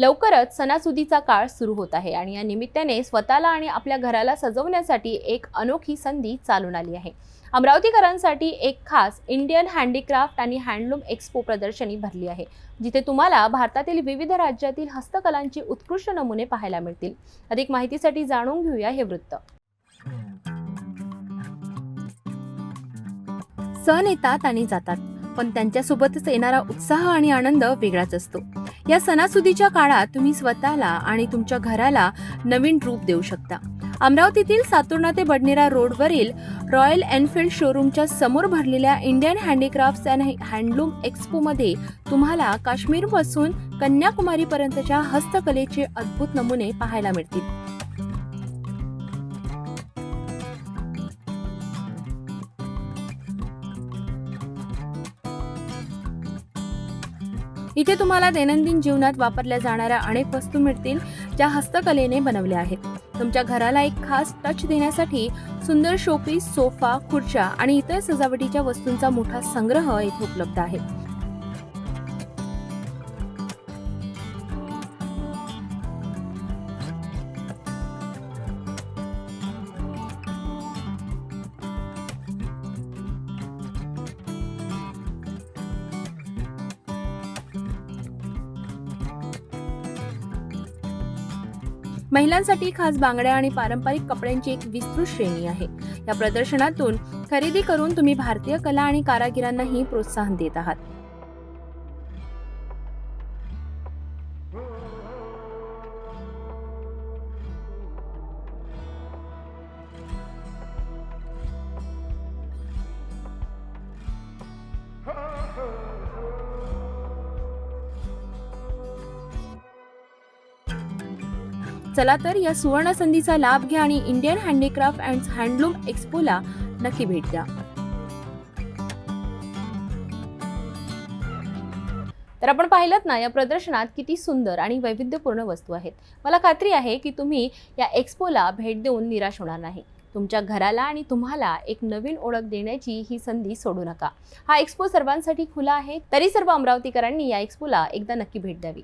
लवकरच सणासुदीचा काळ सुरू होत आहे आणि या निमित्ताने स्वतःला आणि आपल्या घराला सजवण्यासाठी एक अनोखी संधी चालून आली आहे. अमरावतीकरांसाठी एक खास इंडियन हँडीक्राफ्ट आणि हँडलूम एक्स्पो प्रदर्शनी भरली आहे जिथे तुम्हाला भारतातील विविध राज्यातील हस्तकलांचे उत्कृष्ट नमुने पाहायला मिळतील. अधिक माहितीसाठी जाणून घेऊया हे वृत्त. सण येतात आणि जातात. पण त्यांच्यासोबतच येणारा उत्साह आणि आनंद वेगळाच असतो. या सणासुदीच्या काळात तुम्ही स्वतःला आणि तुमच्या घराला नवीन रूप देऊ शकता. अमरावतीतील सातुर्णा ते बडनेरा रोडवरील रॉयल एनफिल्ड शोरूमच्या समोर भरलेल्या इंडियन हँडीक्राफ्ट्स अँड हँडलूम एक्स्पोमध्ये तुम्हाला काश्मीरपासून कन्याकुमारीपर्यंतच्या हस्तकलेचे अद्भुत नमुने पाहायला मिळतील. इथे तुम्हाला दैनंदिन जीवनात वापरल्या जाणाऱ्या अनेक वस्तू मिळतील ज्या हस्तकलेने बनवल्या आहेत. तुमच्या घराला एक खास टच देण्यासाठी सुंदर शोपीस सोफा खुर्च्या आणि इतर सजावटीच्या वस्तूंचा मोठा संग्रह इथे उपलब्ध आहे. महिलांसाठी खास बांगड्या आणि पारंपरिक कपड्यांची एक विस्तृत श्रेणी आहे. या प्रदर्शनातून खरेदी करून तुम्ही भारतीय कला आणि कारागिरांनाही प्रोत्साहन देत आहात. चला तर या सुवर्ण संधीचा लाभ घ्या आणि इंडियन हँडीक्राफ्ट अँड हँडलूम एक्स्पोला नक्की भेट द्या. तर आपण पाहिलं ना या प्रदर्शनात किती सुंदर आणि वैविध्यपूर्ण वस्तू आहेत. मला खात्री आहे की तुम्ही या एक्स्पोला भेट देऊन निराश होणार नाही. तुमच्या घराला आणि तुम्हाला एक नवीन ओळख देण्याची ही संधी सोडू नका. हा एक्स्पो सर्वांसाठी खुला आहे तरी सर्व अमरावतीकरांनी या एक्स्पोला एकदा नक्की भेट द्यावी.